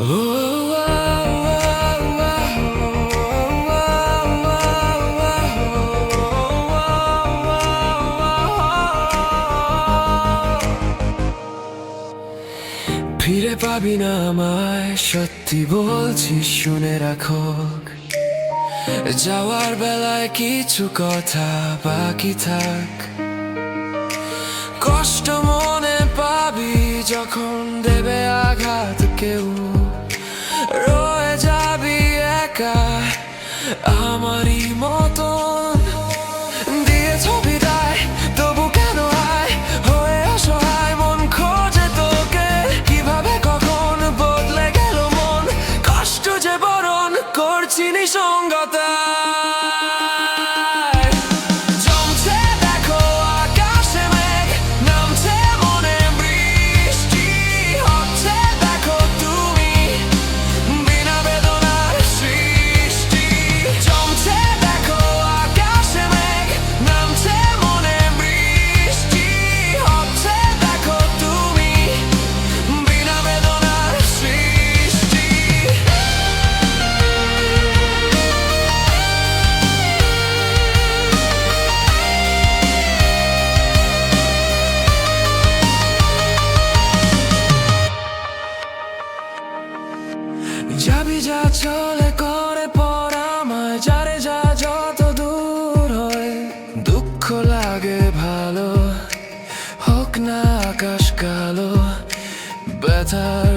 ফিরে পাবি না আমায়, সত্যি বলছি, শুনে রাখো। যাওয়ার বেলায় কিছু কথা বাকি থাক। কষ্ট আমারই মতন। দিয়েছ বিদায় তবু কেন আয়? হয়ে অসহায়, মন খোঁজে তোকে। কীভাবে, কখন বদলে গেল কষ্ট যে বরণ করছি নিসঙ্গতা। চলে করে পরামায় যারে যা যত দূর হয়। দুঃখ লাগে ভালো, হোক না আকাশ কালো, ব্যথা